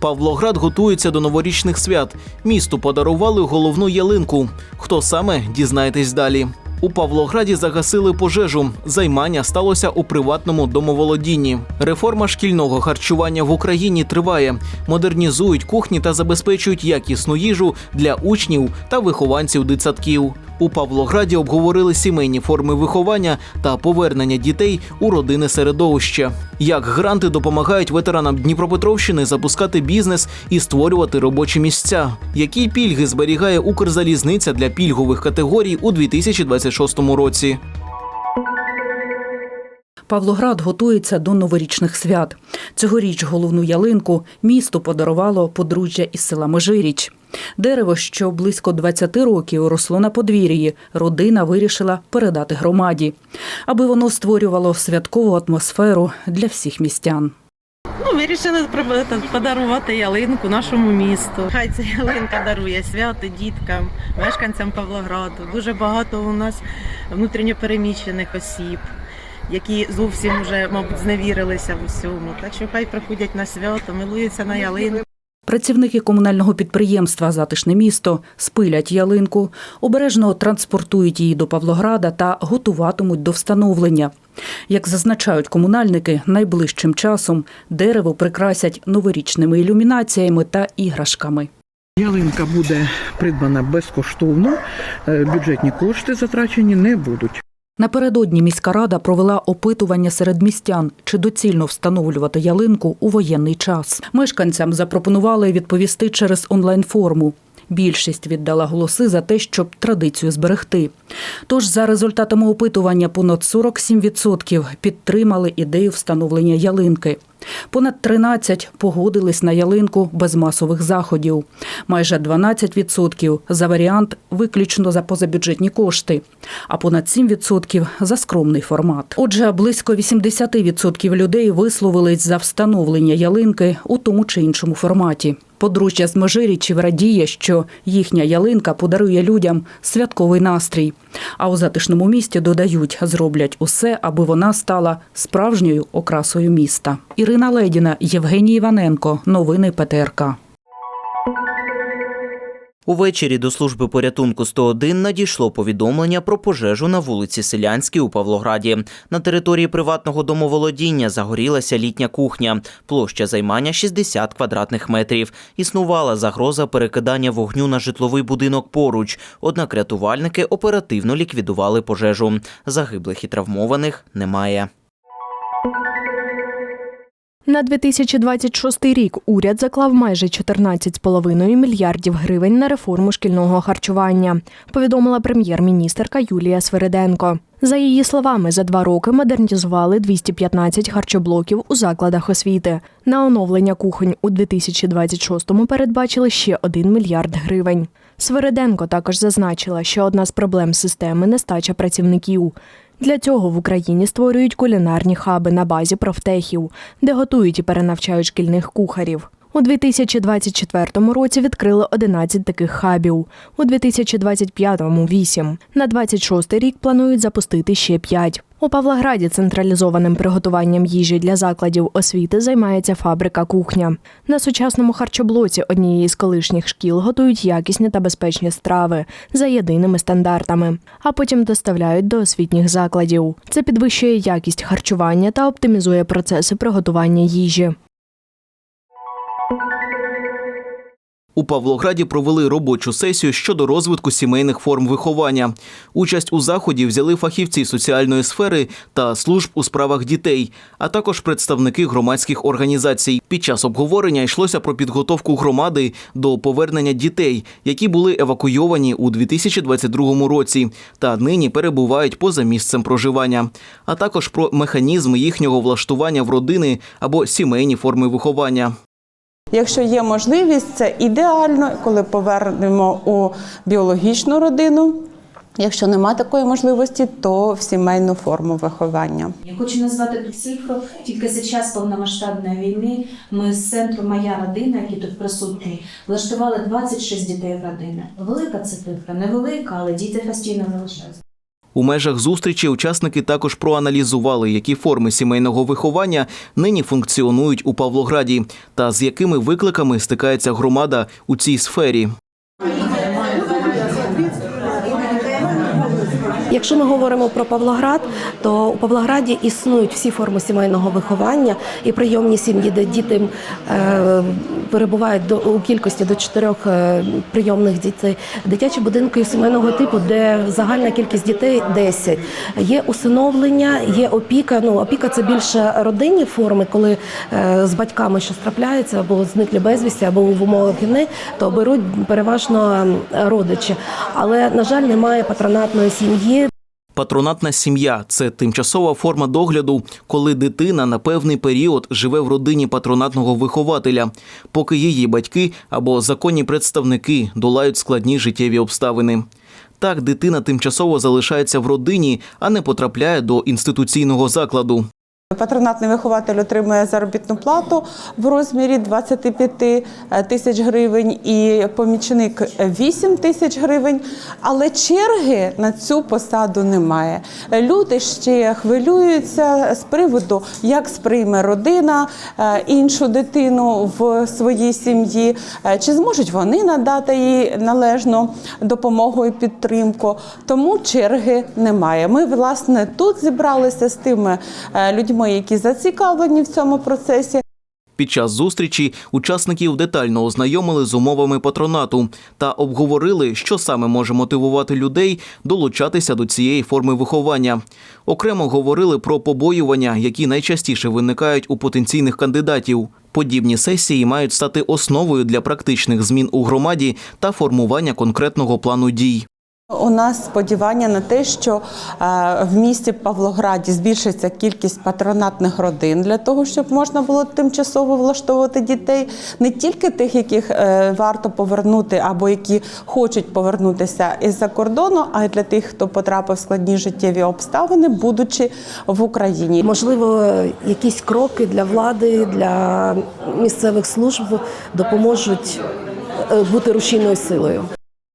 Павлоград готується до новорічних свят. Місту подарували головну ялинку. Хто саме дізнаєтесь далі. У Павлограді загасили пожежу. Займання сталося у приватному домоволодінні. Реформа шкільного харчування в Україні триває. Модернізують кухні та забезпечують якісну їжу для учнів та вихованців дитсадків. У Павлограді обговорили сімейні форми виховання та повернення дітей у родинне середовище. Як гранти допомагають ветеранам Дніпропетровщини запускати бізнес і створювати робочі місця. Які пільги зберігає Укрзалізниця для пільгових категорій у 2026 році? Павлоград готується до новорічних свят. Цьогоріч головну ялинку місту подарувало подружжя із села Межиріч. Дерево, що близько 20 років росло на подвір'ї, родина вирішила передати громаді, аби воно створювало святкову атмосферу для всіх містян. Ну, вирішили подарувати ялинку нашому місту. Хай ця ялинка дарує свято діткам, мешканцям Павлограду. Дуже багато у нас внутрішньопереміщених осіб, які зовсім вже, мабуть, зневірилися в усьому. Так що хай приходять на свято, милуються на ялинку. Працівники комунального підприємства Затишне місто спилять ялинку, обережно транспортують її до Павлограда та готуватимуть до встановлення. Як зазначають комунальники, найближчим часом дерево прикрасять новорічними ілюмінаціями та іграшками. Ялинка буде придбана безкоштовно, е, бюджетні кошти затрачені не будуть. Напередодні міська рада провела опитування серед містян, чи доцільно встановлювати ялинку у воєнний час. Мешканцям запропонували відповісти через онлайн-форму. Більшість віддала голоси за те, щоб традицію зберегти. Тож, за результатами опитування, понад 47% підтримали ідею встановлення ялинки. Понад 13 погодились на ялинку без масових заходів. Майже 12% за варіант виключно за позабюджетні кошти, а понад 7% за скромний формат. Отже, близько 80% людей висловились за встановлення ялинки у тому чи іншому форматі. Подружжя з Межирічів радіє, що їхня ялинка подарує людям святковий настрій. А у затишному місті додають, зроблять усе, аби вона стала справжньою окрасою міста. Ірина Ледіна, Євгеній Іваненко. Новини ПТРК. Увечері до служби порятунку 101 надійшло повідомлення про пожежу на вулиці Селянській у Павлограді. На території приватного домоволодіння загорілася літня кухня. Площа займання 60 квадратних метрів. Існувала загроза перекидання вогню на житловий будинок поруч. Однак рятувальники оперативно ліквідували пожежу. Загиблих і травмованих немає. На 2026 рік уряд заклав майже 14,5 мільярдів гривень на реформу шкільного харчування, повідомила прем'єр-міністерка Юлія Свириденко. За її словами, за два роки модернізували 215 харчоблоків у закладах освіти. На оновлення кухонь у 2026-му передбачили ще 1 мільярд гривень. Свириденко також зазначила, що одна з проблем системи нестача працівників. Для цього в Україні створюють кулінарні хаби на базі профтехів, де готують і перенавчають шкільних кухарів. У 2024 році відкрили 11 таких хабів, у 2025-му – 8. На 26 рік планують запустити ще 5. У Павлограді централізованим приготуванням їжі для закладів освіти займається фабрика кухня. На сучасному харчоблоці однієї з колишніх шкіл готують якісні та безпечні страви за єдиними стандартами, а потім доставляють до освітніх закладів. Це підвищує якість харчування та оптимізує процеси приготування їжі. У Павлограді провели робочу сесію щодо розвитку сімейних форм виховання. Участь у заході взяли фахівці соціальної сфери та служб у справах дітей, а також представники громадських організацій. Під час обговорення йшлося про підготовку громади до повернення дітей, які були евакуйовані у 2022 році та нині перебувають поза місцем проживання, а також про механізми їхнього влаштування в родини або сімейні форми виховання. Якщо є можливість, це ідеально, коли повернемо у біологічну родину. Якщо нема такої можливості, то в сімейну форму виховання. Я хочу назвати ту цифру. Тільки за час повномасштабної війни ми з центру Моя родина, який тут присутній, влаштували 26 дітей в родини. Велика це цифра, невелика, але діти постійно залишаються. У межах зустрічі учасники також проаналізували, які форми сімейного виховання нині функціонують у Павлограді та з якими викликами стикається громада у цій сфері. Якщо ми говоримо про Павлоград, то у Павлограді існують всі форми сімейного виховання і прийомні сім'ї, де діти е, перебувають до у кількості до чотирьох е, прийомних дітей, дитячі будинки сімейного типу, де загальна кількість дітей 10. Є усиновлення, є опіка. Ну опіка це більше родинні форми, коли е, з батьками щось трапляється, або зниклі безвісті, або в умовах війни, то беруть переважно родичі. Але на жаль, немає патронатної сім'ї. Патронатна сім'я це тимчасова форма догляду, коли дитина на певний період живе в родині патронатного вихователя, поки її батьки або законні представники долають складні життєві обставини. Так, дитина тимчасово залишається в родині, а не потрапляє до інституційного закладу. Патронатний вихователь отримує заробітну плату в розмірі 25 тисяч гривень і помічник 8 тисяч гривень. Але черги на цю посаду немає. Люди ще хвилюються з приводу, як сприйме родина е, іншу дитину в своїй сім'ї, е, чи зможуть вони надати їй належну допомогу і підтримку. Тому черги немає. Ми власне тут зібралися з тими е, людьми, які зацікавлені в цьому процесі. Під час зустрічі учасників детально ознайомили з умовами патронату та обговорили, що саме може мотивувати людей долучатися до цієї форми виховання. Окремо говорили про побоювання, які найчастіше виникають у потенційних кандидатів. Подібні сесії мають стати основою для практичних змін у громаді та формування конкретного плану дій. У нас сподівання на те, що е, в місті Павлограді збільшиться кількість патронатних родин для того, щоб можна було тимчасово влаштовувати дітей, не тільки тих, яких е, варто повернути або які хочуть повернутися із-за кордону, а й для тих, хто потрапив в складні життєві обставини, будучи в Україні. Можливо, якісь кроки для влади, для місцевих служб допоможуть е, бути рушійною силою.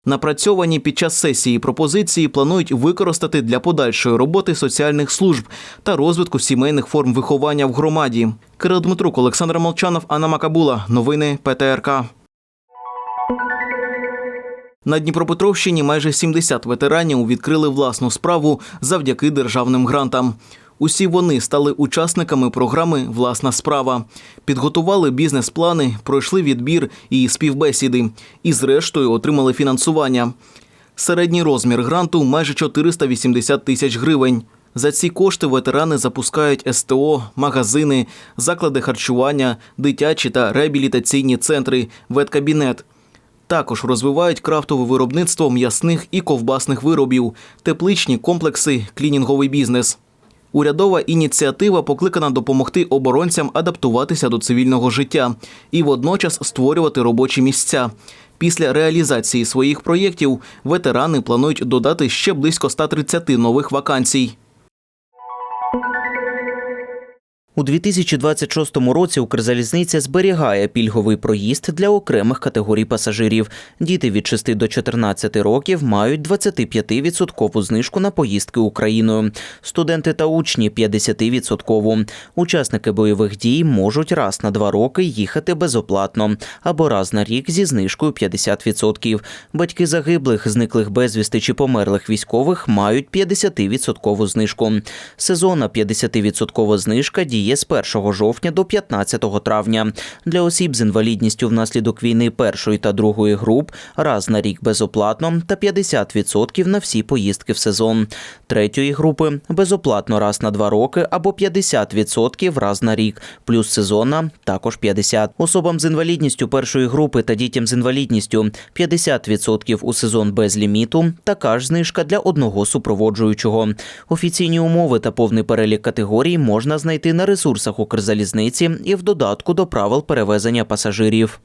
Напрацьовані під час сесії пропозиції планують використати для подальшої роботи соціальних служб та розвитку сімейних форм виховання в громаді. Кирил Дмитрук, Олександр Молчанов, Анна Макабула. Новини ПТРК. На Дніпропетровщині майже 70 ветеранів відкрили власну справу завдяки державним грантам. Усі вони стали учасниками програми Власна справа, підготували бізнес-плани, пройшли відбір і співбесіди, і, зрештою, отримали фінансування. Середній розмір гранту майже 480 тисяч гривень. За ці кошти ветерани запускають СТО, магазини, заклади харчування, дитячі та реабілітаційні центри, веткабінет. Також розвивають крафтове виробництво м'ясних і ковбасних виробів, тепличні комплекси, клінінговий бізнес. Урядова ініціатива покликана допомогти оборонцям адаптуватися до цивільного життя і водночас створювати робочі місця. Після реалізації своїх проєктів ветерани планують додати ще близько 130 нових вакансій. У 2026 році Укрзалізниця зберігає пільговий проїзд для окремих категорій пасажирів. Діти від 6 до 14 років мають 25% знижку на поїздки Україною. Студенти та учні 50%. Учасники бойових дій можуть раз на два роки їхати безоплатно або раз на рік зі знижкою 50%. Батьки загиблих, зниклих безвісти чи померлих військових мають 50% знижку. Сезонна 50% знижка діє з 1 жовтня до 15 травня. Для осіб з інвалідністю внаслідок війни першої та другої груп раз на рік безоплатно та 50% на всі поїздки в сезон. Третьої групи безоплатно раз на два роки або 50% раз на рік, плюс сезонна також 50%. Особам з інвалідністю першої групи та дітям з інвалідністю 50% у сезон без ліміту. Така ж знижка для одного супроводжуючого. Офіційні умови та повний перелік категорій можна знайти на ресурсах Укрзалізниці і в додатку до правил перевезення пасажирів.